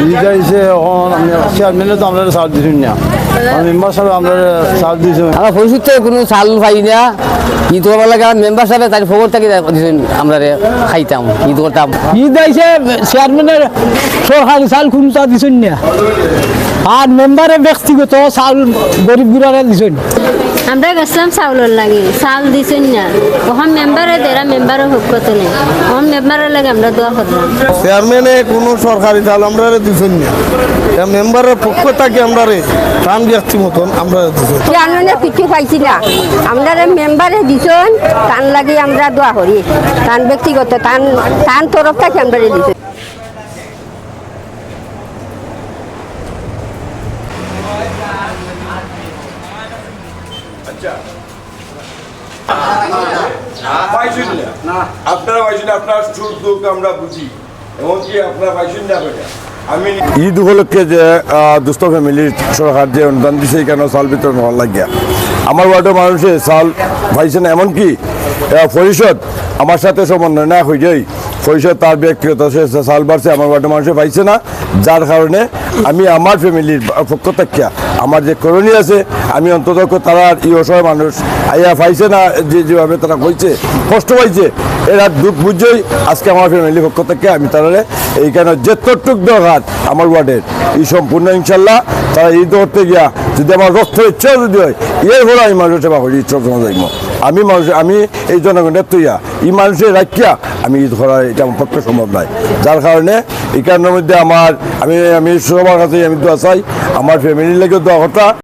এইটা হিসে এখন আমি চেয়ারম্যানে তো আমরা সার দিছুন না। মেম্বার সাহেব আমরা সার দিছুন আমরা পরিষদ থেকে কোনো চাল পাই না। ঈদ করবার লাগে মেম্বার সাহেব তাই খবর থাকি দিয়েছেন আমরা খাইতাম ঈদ করতাম। ঈদ আইসে চেয়ারম্যানের সরকারি চাল খুঁজা দিছেন না। আর মেম্বারে ব্যক্তিগত চাল গরিব গুড়ারে দিছেন আমরা গেছিলাম চাউলের লাগে। চাউল দিছেন না। ওখান মেম্বারে দেরা মেম্বারও হোক কত নেই ওখান মেম্বারের লাগে আমরা দোয়া করলাম চেয়ারম্যানে কোনো সরকারি চাল আমরা দিছুন না। মেম্বারের পক্ষ থেকে আমরা টান ব্যক্তি মতন আমরা চেয়ারম্যানে কিছু পাইছি না আমরা মেম্বারে দিছন তান লাগি আমরা দোয়া করি তান ব্যক্তিগত তান তান তরফ থেকে আমরা দিছন আপনারা পাইছেন আপনার সুখ দুঃখ আমরা বুঝি। এমনকি আপনারা পাইছেন না বেটা। ঈদ উপলক্ষে যে দুস্থ ফ্যামিলির সরকার যে অনুদান দিছে এখানে চাল বিতরণ হওয়ার লাগিয়া। আমার ওয়ার্ডের মানুষে চাল পাইছে না এমনকি পরিষদ আমার সাথে সমন্বয় না হয়ে যাই পরিষদ তার ব্যক্তিগত সে আমার ওয়ার্ডের মানুষে পাইছে না। যার কারণে আমি আমার ফ্যামিলির পক্ষ থেকে, আমার যে করণীয় আছে, আমি অন্তত তারা এই অসহায় মানুষ আইয়া পাইছে না, যে যেভাবে তারা কইছে, কষ্ট পাইছে, এরা দুঃখ বুঝেই আজকে আমার ফ্যামিলির পক্ষ থেকে আমি তারা এইখানে যেতটুক দরকার আমার ওয়ার্ডের। এই সম্পূর্ণ ইনশাল্লাহ তারা এই ধরতে গিয়া যদি আমার রক্তের ইচ্ছা যদি হয়, এর হলো আমি মানুষের সেবা করি ইচ্ছা যাইব আমি মানুষ, আমি এই জনগণের তৈয়া এই মানুষের রাখিয়া আমি ঈদ করা এটা আমার পক্ষে সম্ভব নয় যার কারণে এখানের মধ্যে আমার, আমি আমি সবার কাছে আমি দোয়া চাই, আমার ফ্যামিলির লেগে দোয়া কথা